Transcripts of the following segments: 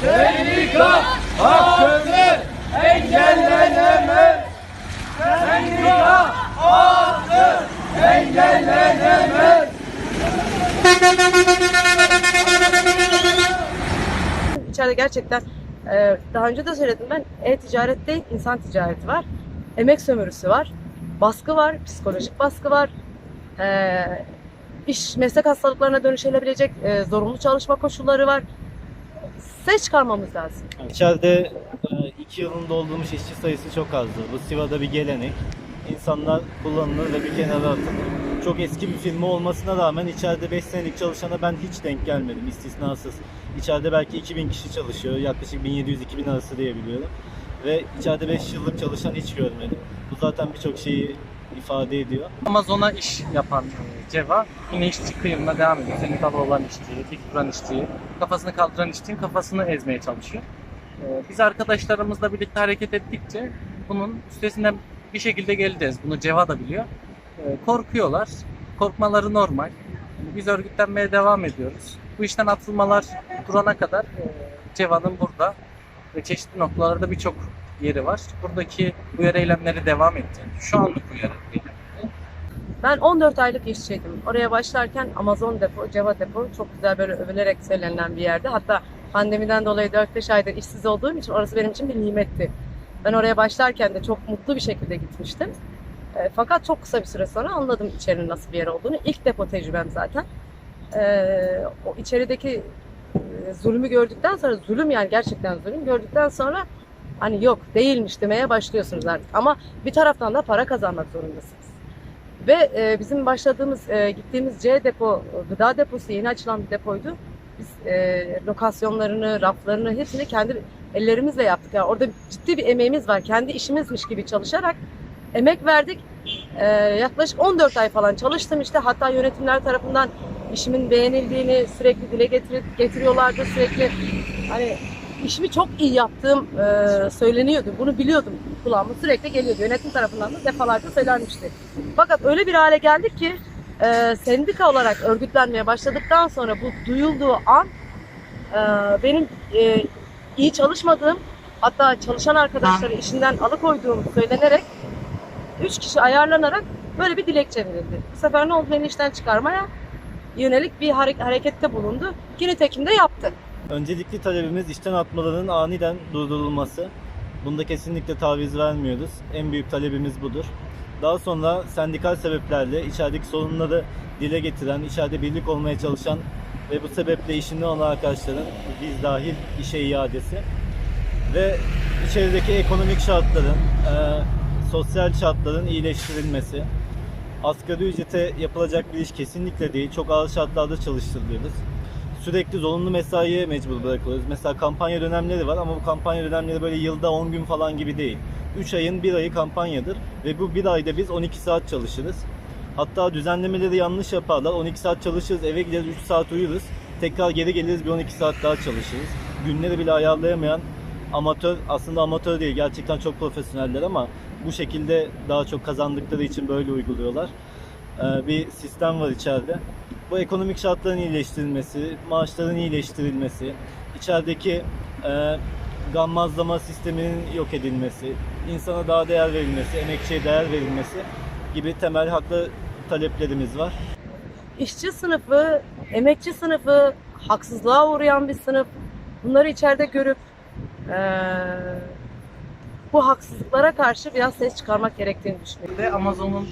Sendika hakkını engellenemez. Sendika hakkı engellenemez. İçeride gerçekten e, daha önce de söyledim ben e-ticaret değil insan ticareti var. Emek sömürüsü var. Baskı var, psikolojik baskı var. E, iş meslek hastalıklarına dönüşebilecek e, zorunlu çalışma koşulları var. Ses çıkarmamız lazım. İçeride e, iki yılında olduğumuz işçi sayısı çok azdı. Bu Siva'da bir gelenek. İnsanlar kullanılır ve bir kenara atılır. Çok eski bir firma olmasına rağmen içeride 5 senelik çalışana ben hiç denk gelmedim istisnasız. İçeride belki 2000 kişi çalışıyor. Yaklaşık 1700-2000 arası diye biliyorum. Ve içeride 5 yıllık çalışan hiç görmedim. Bu zaten birçok şeyi ifade ediyor. Amazon'a iş yapan e, Ceva yine işçi kıyımına devam ediyor. Sendikalı olan işçiyi, dik duran işçiyi, kafasını kaldıran işçinin kafasını ezmeye çalışıyor. E, Biz arkadaşlarımızla birlikte hareket ettikçe bunun üstesinden bir şekilde geleceğiz. Bunu Ceva da biliyor. E, Korkuyorlar. Korkmaları normal. Biz örgütlenmeye devam ediyoruz. Bu işten atılmalar durana kadar Ceva'nın burada ve çeşitli noktalarda birçok yeri var. Buradaki uyarı eylemleri devam edecek. Şu anlık uyarı eylemleri. Ben 14 aylık işçiydim. Oraya başlarken Amazon depo, Ceva depo çok güzel böyle övülerek söylenen bir yerde. Hatta pandemiden dolayı 4-5 aydır işsiz olduğum için orası benim için bir nimetti. Ben oraya başlarken de çok mutlu bir şekilde gitmiştim. E, fakat çok kısa bir süre sonra anladım içerinin nasıl bir yer olduğunu. İlk depo tecrübem zaten. E, o içerideki e, zulmü gördükten sonra, zulüm yani gerçekten zulüm gördükten sonra hani yok değilmiş demeye başlıyorsunuz artık. Ama bir taraftan da para kazanmak zorundasınız. Ve e, bizim başladığımız, e, gittiğimiz C depo, gıda deposu yeni açılan bir depoydu. Biz e, lokasyonlarını, raflarını hepsini kendi ellerimizle yaptık. Yani orada ciddi bir emeğimiz var. Kendi işimizmiş gibi çalışarak emek verdik. E, yaklaşık 14 ay falan çalıştım işte. Hatta yönetimler tarafından işimin beğenildiğini sürekli dile getir getiriyorlardı. Sürekli hani işimi çok iyi yaptığım e, söyleniyordu. Bunu biliyordum. Kulağıma sürekli geliyordu. Yönetim tarafından da defalarca söylenmişti. Fakat öyle bir hale geldik ki e, sendika olarak örgütlenmeye başladıktan sonra bu duyulduğu an e, benim e, iyi çalışmadığım hatta çalışan arkadaşları işinden alıkoyduğum söylenerek üç kişi ayarlanarak böyle bir dilekçe verildi. Bu sefer ne oldu? Beni işten çıkarmaya yönelik bir hare- harekette bulundu. Ki nitekim de yaptı. Öncelikli talebimiz işten atmalarının aniden durdurulması. Bunda kesinlikle taviz vermiyoruz. En büyük talebimiz budur. Daha sonra sendikal sebeplerle içerideki sorunları dile getiren, içeride birlik olmaya çalışan ve bu sebeple işinde olan arkadaşların biz dahil işe iadesi ve içerideki ekonomik şartların, e, sosyal şartların iyileştirilmesi. Asgari ücrete yapılacak bir iş kesinlikle değil. Çok ağır şartlarda çalıştırılıyoruz sürekli zorunlu mesaiye mecbur bırakılıyoruz. Mesela kampanya dönemleri var ama bu kampanya dönemleri böyle yılda 10 gün falan gibi değil. 3 ayın 1 ayı kampanyadır ve bu 1 ayda biz 12 saat çalışırız. Hatta düzenlemeleri yanlış yaparlar. 12 saat çalışırız, eve gideriz 3 saat uyuruz. Tekrar geri geliriz bir 12 saat daha çalışırız. Günleri bile ayarlayamayan amatör, aslında amatör değil gerçekten çok profesyoneller ama bu şekilde daha çok kazandıkları için böyle uyguluyorlar. Ee, bir sistem var içeride. Bu ekonomik şartların iyileştirilmesi, maaşların iyileştirilmesi, içerideki e, gammazlama sisteminin yok edilmesi, insana daha değer verilmesi, emekçiye değer verilmesi gibi temel haklı taleplerimiz var. işçi sınıfı, emekçi sınıfı, haksızlığa uğrayan bir sınıf. Bunları içeride görüp eee, bu haksızlıklara karşı biraz ses çıkarmak gerektiğini düşünüyorum. Amazon'un e,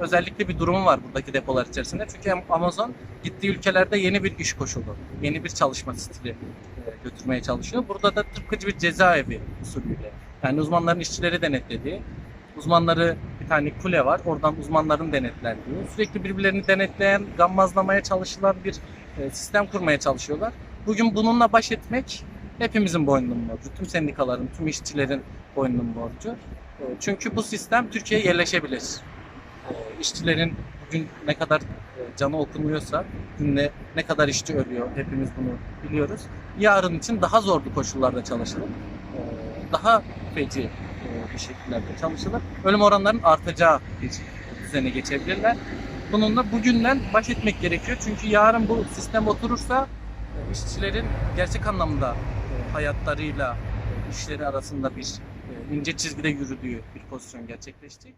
özellikle bir durumu var buradaki depolar içerisinde. Çünkü Amazon gittiği ülkelerde yeni bir iş koşulu, yeni bir çalışma stili e, götürmeye çalışıyor. Burada da tıpkıcı bir cezaevi usulüyle. Yani uzmanların işçileri denetlediği, uzmanları bir tane kule var, oradan uzmanların denetlendiği, sürekli birbirlerini denetleyen, gammazlamaya çalışılan bir e, sistem kurmaya çalışıyorlar. Bugün bununla baş etmek hepimizin boynunun borcu. Tüm sendikaların, tüm işçilerin boynunun borcu. E, Çünkü bu sistem Türkiye'ye yerleşebilir. İşçilerin bugün ne kadar e, canı okunuyorsa, bugün ne, kadar işçi ölüyor hepimiz bunu biliyoruz. Yarın için daha zorlu koşullarda çalışılır. E, Daha feci e, bir şekillerde çalışılır. Ölüm oranlarının artacağı bir düzene geçebilirler. Bununla bugünden baş etmek gerekiyor. Çünkü yarın bu sistem oturursa işçilerin gerçek anlamda hayatlarıyla işleri arasında bir ince çizgide yürüdüğü bir pozisyon gerçekleşecek.